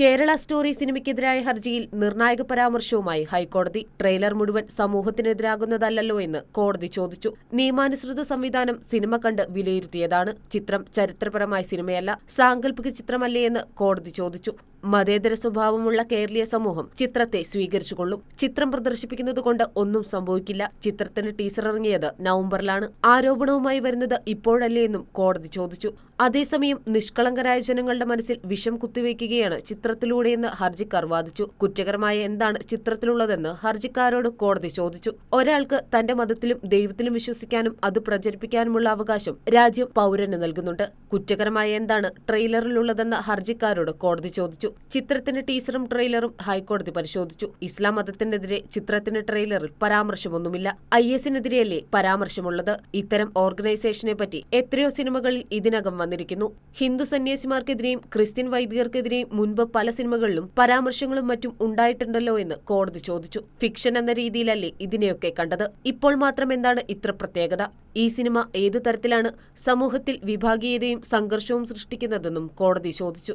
Kerala story സിനിമയ്ക്കെതിരായ ഹർജിയിൽ നിർണായക പരാമർശവുമായി ഹൈക്കോടതി. ട്രെയിലർ മുഴുവൻ സമൂഹത്തിനെതിരാകുന്നതല്ലോ എന്ന് കോടതി ചോദിച്ചു. നിയമാനുസൃത സംവിധാനം സിനിമ കണ്ട് വിലയിരുത്തിയതാണ് ചിത്രം ചരിത്രപരമായ സിനിമയല്ല സാങ്കല്പിക ചിത്രമല്ലേ എന്ന് കോടതി ചോദിച്ചു. മതേതര സ്വഭാവമുള്ള കേരളീയ സമൂഹം ചിത്രത്തെ സ്വീകരിച്ചുകൊള്ളും. ചിത്രം പ്രദർശിപ്പിക്കുന്നതുകൊണ്ട് ഒന്നും സംഭവിക്കില്ല. ചിത്രത്തിന് ടീസർ ഇറങ്ങിയത് നവംബറിലാണ്. ആരോപണവുമായി വരുന്നത് ഇപ്പോഴല്ലേ എന്നും കോടതി ചോദിച്ചു. അതേസമയം നിഷ്കളങ്കരായ ജനങ്ങളുടെ മനസ്സിൽ വിഷം കുത്തിവെക്കുകയാണ് ചിത്രത്തിലൂടെയെന്ന് ഹർജിക്കാർ വാദിച്ചു. കുറ്റകരമായ എന്താണ് ചിത്രത്തിലുള്ളതെന്ന് ഹർജിക്കാരോട് കോടതി ചോദിച്ചു. ഒരാൾക്ക് തന്റെ മതത്തിലും ദൈവത്തിലും വിശ്വസിക്കാനും അത് പ്രചരിപ്പിക്കാനുമുള്ള അവകാശം രാജ്യം പൗരന് നൽകുന്നുണ്ട്. കുറ്റകരമായ എന്താണ് ട്രെയിലറിലുള്ളതെന്ന് ഹർജിക്കാരോട് കോടതി ചോദിച്ചു. ചിത്രത്തിന്റെ ടീസറും ട്രെയിലറും ഹൈക്കോടതി പരിശോധിച്ചു. ഇസ്ലാം മതത്തിനെതിരെ ചിത്രത്തിന്റെ ട്രെയിലറിൽ പരാമർശമൊന്നുമില്ല. ഐ എസിനെതിരെയല്ലേ പരാമർശമുള്ളത്? ഇത്തരം ഓർഗനൈസേഷനെ പറ്റി എത്രയോ സിനിമകളിൽ ഇതിനകം വന്നിരിക്കുന്നു. ഹിന്ദു സന്യാസിമാർക്കെതിരെയും ക്രിസ്ത്യൻ വൈദികർക്കെതിരെയും മുൻപ് പല സിനിമകളിലും പരാമർശങ്ങളും മറ്റും ഉണ്ടായിട്ടുണ്ടല്ലോ എന്ന് കോടതി ചോദിച്ചു. ഫിക്ഷൻ എന്ന രീതിയിലല്ലേ ഇതിനെയൊക്കെ കണ്ടത്. ഇപ്പോൾ മാത്രം എന്താണ് ഇത്ര പ്രത്യേകത? ഈ സിനിമ ഏതു തരത്തിലാണ് സമൂഹത്തിൽ വിഭാഗീയതയും സംഘർഷവും സൃഷ്ടിക്കുന്നതെന്നും കോടതി ചോദിച്ചു.